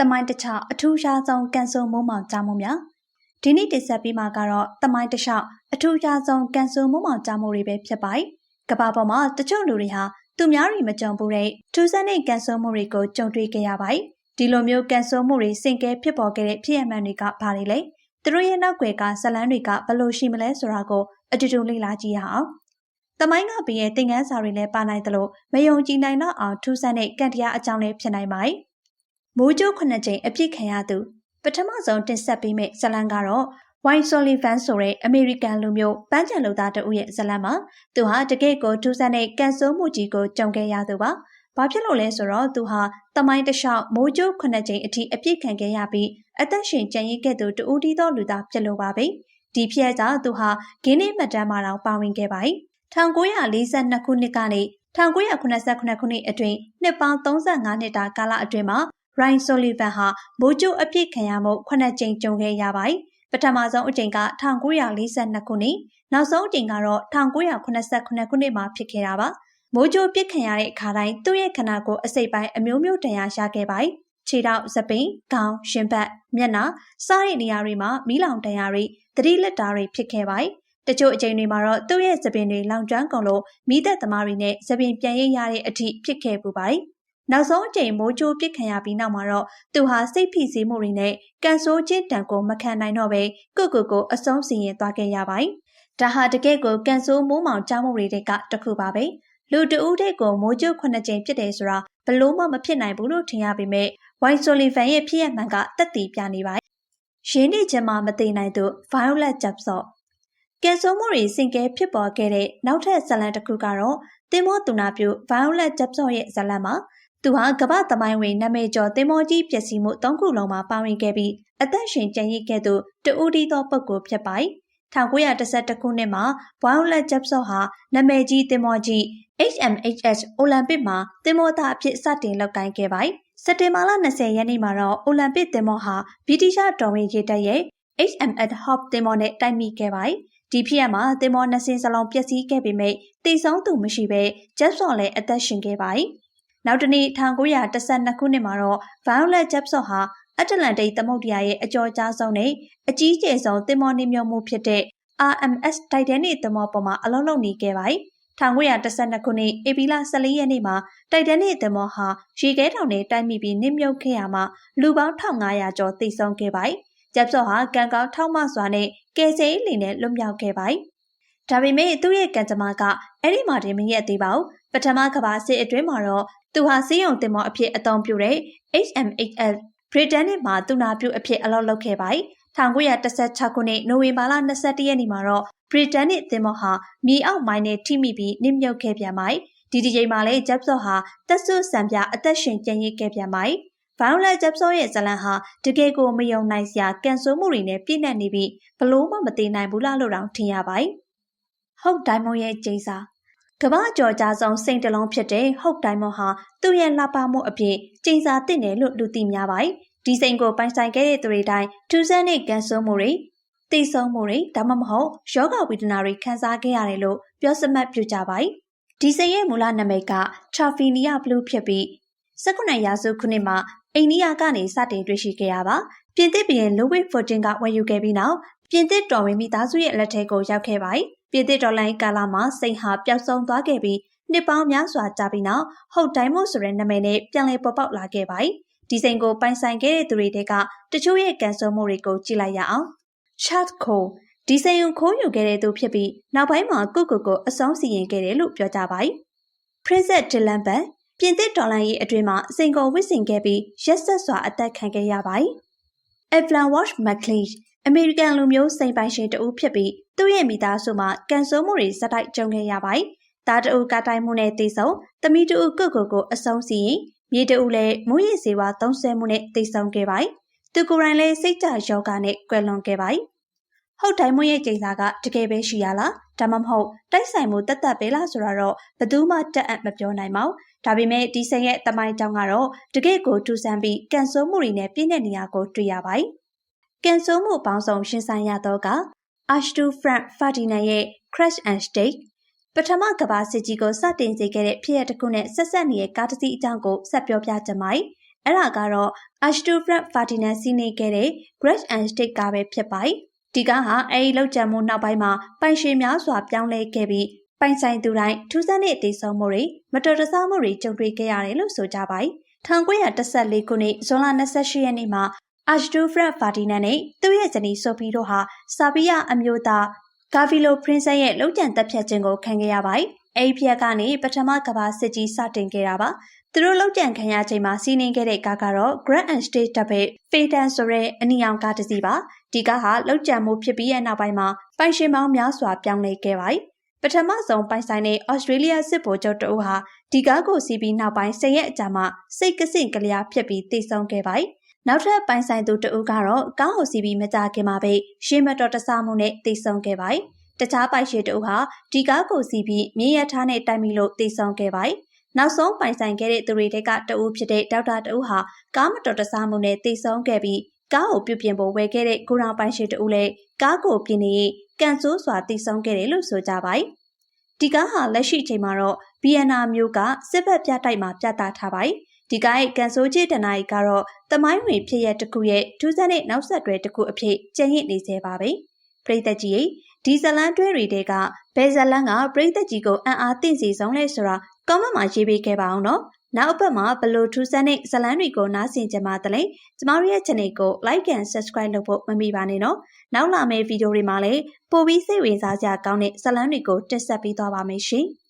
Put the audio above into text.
တမိုင်းတခြားအထူးရှားဆုံးကန်ဆိုမိုးမောင်ကြားမှုများဒီနေ့တင်ဆက်ပြီးမှာကတော့တမိုင်းတခြားအထူးရှားဆုံးကန်ဆိုမိုးမောင်ကြားမှုတွေပဲဖြစ်ပါတယ်ကဘာပေါ်မှာတချို့လူတွေဟာသူများတွေမကြုံဘူးတဲ့ထူးဆန်းတဲ့ကန်ဆိုမှုတွေကိုကြုံတွေ့ခဲ့ရပါတယ်ဒီလိုမျိုးကန်ဆိုမှုတွေစင်ကဲဖြစ်ပေါ်ခဲ့တဲ့ဖြစ်ရမှန်တွေကဘာတွေလဲသူတို့ရဲ့နောက်ွယ်ကဇလန်းတွေကဘလို့ရှိမလဲဆိုတာကိုအတူတူလေ့လာကြည့်ရအောင်တမိုင်းကပြရဲ့သင်ခန်းစာတွေလည်းပါနိုင်သလိုမယုံကြည်နိုင်တော့အောင်ထူးဆန်းတဲ့ကံတရားအကြောင်းလည်းဖြစ်နိုင်ပါတယ် မိုးကြိုးခုနှစ်ကြိမ်အပြစ်ခံရသူပထမဆုံးတင်ဆက်ပေးမယ့်ဇလန်ကတော့ White Sullivan ဆိုတဲ့အမေရိကန်လူမျိုးပန်းချံလူသားတဦးရဲ့ဇလန်မှာသူဟာတကယ့်ကိုထူးဆန်းတဲ့ကန်ဆိုးမှုကြီးကိုကြုံခဲ့ရသူပါ။ဘာဖြစ်လို့လဲဆိုတော့သူဟာတမိုင်းတလျှောက်မိုးကြိုးခုနှစ်ကြိမ်အထိအပြစ်ခံခဲ့ရပြီးအသက်ရှင်ကျန်ရစ်ခဲ့သူတဦးတီးသောလူသားဖြစ်လို့ပါပဲ။ဒီဖြစ်ကြောင့်သူဟာဂင်းနေမှတ်တမ်းမှာတော့ပါဝင်ခဲ့ပါတယ်။1942ခုနှစ်ကနေ1989ခုနှစ်အတွင်းနှစ်ပေါင်း35နှစ်တာကာလအတွင်းမှာ Ryan Sullivan ဟာမိုးကြိုးအပြစ်ခံရမှုခုနှစ်ကြိမ်ကြုံခဲ့ရပါတယ်။ပထမဆုံးအကြိမ်က1942ခုနှစ်နောက်ဆုံးအကြိမ်ကတော့1989ခုနှစ်မှာဖြစ်ခဲ့တာပါ။မိုးကြိုးပြစ်ခံရတဲ့အခါတိုင်းသူ့ရဲ့ခန္ဓာကိုယ်အစိတ်ပိုင်းအမျိုးမျိုးတန်ရာရခဲ့ပါတယ်။ခြေထောက်၊စပင်၊ခေါင်း၊ရှင်ဘတ်၊မျက်နှာစတဲ့နေရာတွေမှာမီးလောင်တန်ရာတွေသတိလက်တာတွေဖြစ်ခဲ့ပါတယ်။တချို့အချိန်တွေမှာတော့သူ့ရဲ့သပင်တွေလောင်ကျွမ်းကုန်လို့မိသက်သမားတွေနဲ့သပင်ပြန်ရိပ်ရတဲ့အထိဖြစ်ခဲ့ပူပါတယ်။ နောက်ဆုံးအကြိမ်မိုးကြိုးပစ်ခံရပြီးနောက်မှာတော့သူဟာစိတ်ဖိစီးမှုတွေနဲ့ကန်ဆိုးခြင်းတံကိုမခံနိုင်တော့ပဲကိုကိုကိုအဆုံးစီရင်သွားခဲ့ရပါတယ်။ဒါဟာတကယ့်ကိုကန်ဆိုးမိုးမောင်ကြားမှုတွေကတခုပါပဲ။လူတဦးတဲ့ကိုမိုးကြိုးခုနှစ်ကြိမ်ဖြစ်တယ်ဆိုတာဘလို့မှမဖြစ်နိုင်ဘူးလို့ထင်ရပေမဲ့ဝိုင်ဆိုလီဗန်ရဲ့ဖြစ်ရမှန်ကတက်တည်ပြနေပါတယ်။ရင်းနေခြင်းမှမသိနိုင်သူ Violet Jepson ကဲဆိုးမှုတွေစင်ကဲဖြစ်ပေါ်ခဲ့တဲ့နောက်ထပ်ဇလန်တစ်ခုကတော့တင်မောတူနာပြူ Violet Jepson ရဲ့ဇလန်မှာ သူဟာကမ္ဘာသမိုင်းဝင်နာမည်ကျော်သင်္ဘောကြီးပျက်စီးမှု၃ခုလုံးမှာပါဝင်ခဲ့ပြီးအသက်ရှင်ကျန်ရစ်ခဲ့သူတဦးဒီသောပုဂ္ဂိုလ်ဖြစ်ပါတယ်။1912ခုနှစ်မှာ Violet Jepson ဟာနာမည်ကြီးသင်္ဘောကြီး HMHS အိုလံပစ်မှာသင်္ဘောသားအဖြစ်စတင်လုပ်ကိုင်ခဲ့ပါတယ်။စက်တင်ဘာလ20ရက်နေ့မှာတော့အိုလံပစ်သင်္ဘောဟာဗြိတိရှတော်ဝင်ရေတပ်ရဲ့ HMS Hope သင်္ဘောနဲ့တိုက်မိခဲ့ပါတယ်။ဒီဖြစ်ရမှာသင်္ဘောနှစ်စင်းစလုံးပျက်စီးခဲ့ပေမဲ့တိတ်ဆုံးသူမရှိဘဲ Jepson လည်းအသက်ရှင်ခဲ့ပါတယ်။ နောက်တနေ့1912ခုနှစ်မှာတော့ Violet Jepson ဟာအတ္တလန္တိတ်သမုဒ္ဒရာရဲ့အကျော်ကြားဆုံးနဲ့အကြီးကျယ်ဆုံးသင်္ဘောနှင်းမြုံမှုဖြစ်တဲ့ RMS Titanic သင်္ဘောပေါ်မှာအလုံးလုံးနေခဲ့ပါတယ်။1912ခုနှစ်ဧပြီလ14ရက်နေ့မှာတိုက်တန်နစ်သင်္ဘောဟာရေခဲတောင်နဲ့တိုက်မိပြီးနစ်မြုပ်ခဲ့ရမှာလူပေါင်း1500ကျော်သေဆုံးခဲ့ပါတယ်။ဂျက်ဆော့ဟာကံကောင်းထောက်မစွာနဲ့ကယ်ဆယ်ရေးလေနဲ့လွတ်မြောက်ခဲ့ပါတယ်။ဒါပေမဲ့သူ့ရဲ့ကံကြမ္မာကအဲ့ဒီမှာတင်မရက်သေးပါဘူး။ ပထမကမ္ဘာစစ်အတွင်းမှာတော့သူဟာစီးရုံတင်မောအဖြစ်အသုံးပြုတဲ့ HMHL ဗြိတိန်မှာသူနာပြုအဖြစ်အလုပ်လုပ်ခဲ့ပါတယ်။1916ခုနှစ်နိုဝင်ဘာလ22ရက်နေ့မှာတော့ဗြိတိန်သင်္ဘောဟာမြေအောက်မိုင်းနဲ့ထိမိပြီးနစ်မြုပ်ခဲ့ပြန်ပါတယ်။ဒီဒီချိန်မှာလည်းဂျက်ဆော့ဟာတက်ဆုစံပြအသက်ရှင်ကျန်ရစ်ခဲ့ပြန်ပါတယ်။ Violet Jepson ရဲ့ဇလံဟာတကယ်ကိုမယုံနိုင်စရာကန်ဆိုးမှုတွေနဲ့ပြည့်နှက်နေပြီးဘလို့မှမသိနိုင်ဘူးလားလို့တောင်ထင်ရပါတယ်။ဟုတ်ဒိုင်မွန်ရဲ့ကျိန်းစာ ကမ္ဘာကျော်ကြားဆုံးစိန်တလုံးဖြစ်တဲ့ဟုတ်တိုင်းမဟာသူ့ရဲ့လှပမှုအပြင်ကျင်းစာတစ်တယ်လို့လူသိများပါတယ်။ဒီစိန်ကိုပိုင်ဆိုင်ခဲ့တဲ့သူတွေတိုင်းထူးဆန်းတဲ့ကန်ဆိုးမှုတွေသိဆုံးမှုတွေဒါမှမဟုတ်ယောဂဝေဒနာတွေခံစားခဲ့ရတယ်လို့ပြောစမှတ်ပြုကြပါတယ်။ဒီစိန်ရဲ့မူလနာမည်က Traphinia Blue ဖြစ်ပြီး19ရာစုခုနှစ်မှာအိန္ဒိယကနေစတင်တွေ့ရှိခဲ့ရပါပြင်သစ်ပြည် Louis XIV ကဝယ်ယူခဲ့ပြီးနောက်ပြင်သစ်တော်ဝင်မိသားစုရဲ့လက်ထဲကိုရောက်ခဲ့ပါတယ် ပြည်သစ်ဒေါ်လာကာလာမှာစိန်ဟာပျောက်ဆုံးသွားခဲ့ပြီးနှစ်ပေါင်းများစွာကြာပြီးနောက်ဟုတ်တိုင်းမို့ဆိုတဲ့နာမည်နဲ့ပြန်လည်ပေါ်ပေါက်လာခဲ့ပါတယ်။ဒီစိန်ကိုပိုင်ဆိုင်ခဲ့တဲ့သူတွေကတချို့ရဲ့ကန်ဆိုမှုတွေကိုကြည့်လိုက်ရအောင်။ Chat ကိုဒီစိန်ကိုခိုးယူခဲ့တဲ့သူဖြစ်ပြီးနောက်ပိုင်းမှာကုကုကိုအဆုံးစီရင်ခဲ့တယ်လို့ပြောကြပါတယ်။ Princess Dylan Bell ပြင်သစ်ဒေါ်လာရေးအတွင်းမှာစိန်ကိုဝစ်စင်ခဲ့ပြီးရက်ဆက်စွာအသက်ခံခဲ့ရပါတယ်။ Evelyn Wash McLeish အမေရိကန်လူမျိုးစိန်ပိုင်ရှင်တဦးဖြစ်ပြီးသူ့ရဲ့မိသားစုမှာကန်ဆိုးမှုတွေစတိုက်ကြုံခဲ့ရပါတယ်။သားတအုပ်ကတိုင်မှုနဲ့တေဆုံသမီးတအုပ်ကုတ်ကိုကိုအဆုံးစီရင်မြေတအုပ်လည်းမူရည်စေဝါသုံးဆဲမှုနဲ့တေဆုံခဲ့ပါတယ်။သူကိုယ်တိုင်လည်းစိတ်ကြယောဂနဲ့ကွယ်လွန်ခဲ့ပါတယ်။ဟုတ်တိုင်းမွေးရဲ့ကြိမ်စာကတကယ်ပဲရှိရလားဒါမှမဟုတ်တိုက်ဆိုင်မှုတတ်တတ်ပဲလားဆိုတာတော့ဘယ်သူမှတက်အပ်မပြောနိုင်ပါဘူးဒါပေမဲ့ဒီဆန်ရဲ့တမိုင်းကြောင်းကတော့တကယ့်ကိုထူဆန်းပြီးကန်ဆိုးမှုတွေနဲ့ပြည့်တဲ့နေရာကိုတွေ့ရပါတယ် ကန်ဆိုးမှုပေါင်းစုံရှင်းဆိုင်ရတော့က Archduke Franz Ferdinand ရဲ့ Crash and Stake ပထမကမ္ဘာစစ်ကြီးကိုစတင်စေခဲ့တဲ့ဖြစ်ရပ်တစ်ခုနဲ့ဆက်ဆက်နေတဲ့ကားတစ်စီးအကြောင်းကိုဆက်ပြောပြကြပါမယ်။အဲ့ဒါကတော့ Archduke Ferdinand စီးနေခဲ့တဲ့ Great and State ကားပဲဖြစ်ပါတယ်ဒီကားဟာအဲဒီလောက်ကျန်မှုနောက်ပိုင်းမှာပိုင်ရှင်များစွာပြောင်းလဲခဲ့ပြီးပိုင်ဆိုင်သူတိုင်းထူးဆန်းတဲ့အသေးဆုံးမှုတွေမတော်တဆမှုတွေကြုံတွေ့ခဲ့ရတယ်လို့ဆိုကြပါတယ်1914ခုနှစ်ဇွန်လ28ရက်နေ့မှာ Archduke Ferdinand နဲ့သူ့ရဲ့ဇနီးဆိုဖီတို့ဟာဆာဘီယာအမျိုးသားဂါဗီလိုပရင်ဆက်ရဲ့လုံခြံတပ်ဖြတ်ခြင်းကိုခံခဲ့ရပါတယ်။အဲဒီဖြတ်ကနေပထမကမ္ဘာစစ်ကြီးစတင်ခဲ့တာပါ။သူတို့လုံခြံခံရချိန်မှာစီးနင်းခဲ့တဲ့ကားကတော့ Grand and State တပ်ပဲဖေတန်ဆိုတဲ့အနီအောင်ကားတစ်စီးပါ။ဒီကားဟာလုံခြံမှုဖြစ်ပြီးရဲ့နောက်ပိုင်းမှာပိုင်ရှင်ပေါင်းများစွာပြောင်းလဲခဲ့ပါတယ်။ပထမဆုံးပိုင်ဆိုင်တဲ့ဩစတြေးလျစစ်ဗိုလ်ချုပ်တအုပ်ဟာဒီကားကိုစီးပြီးနောက်ပိုင်း၁၀ရက်အကြာမှာစိတ်ကစင့်ကလျားဖြစ်ပြီးတည်ဆုံခဲ့ပါတယ်။ နောက်ထပ်ပိုင်ဆိုင်သူတဦးကတော့ကားဟိုစီပြီးမကြခင်မှာပဲရှေးမတော်တဆမှုနဲ့တည်ဆုံခဲ့ပါတယ်။တခြားပိုင်ရှင်တဦးဟာဒီကားကိုစီပြီးမြေရထားနဲ့တိုက်မိလို့တည်ဆုံခဲ့ပါတယ်။နောက်ဆုံးပိုင်ဆိုင်ခဲ့တဲ့သူတွေကတဦးဖြစ်တဲ့ဒေါက်တာတဦးဟာကားမတော်တဆမှုနဲ့တည်ဆုံခဲ့ပြီးကားကိုပြုပြင်ဖို့ဝယ်ခဲ့တဲ့ကိုရောင်ပိုင်ရှင်တဦးလည်းကားကိုပြင်နေကန်ဆိုးစွာတည်ဆုံခဲ့တယ်လို့ဆိုကြပါတယ်။ဒီကားဟာလက်ရှိအချိန်မှာတော့ BNR မျိုးကစစ်ဘက်ပြတိုက်မှာပြသထားပါတယ်။ ဒီကားရဲ့ကန်ဆိုးကြီးတနာရီကတော့တမိုင်းဝင်ဖြစ်ရတစ်ခုရဲ့ထူးဆန်းတဲ့နောက်ဆက်တွဲတစ်ခုအဖြစ်ကျန်ရစ်နေသေးပါပဲ။ပြည်သက်ကြီးဒီဇလန်တွဲတွေကဘယ်ဇလန်ကပြည်သက်ကြီးကိုအံ့အားသင့်စီဆုံးလဲဆိုတာကောမန့်မှာရေးပေးခဲ့ပါအောင်နော်။နောက်အပတ်မှာဘလို့ထူးဆန်းတဲ့ဇလန်တွေကိုနားဆင်ကြပါတလဲ။ကျမတို့ရဲ့ channel ကို like and subscribe လုပ်ဖို့မမေ့ပါနဲ့နော်။နောက်လာမယ့်ဗီဒီယိုတွေမှာလည်းပိုပြီးစိတ်ဝင်စားစရာကောင်းတဲ့ဇလန်တွေကိုတက်ဆက်ပေးသွားပါမယ်ရှင်။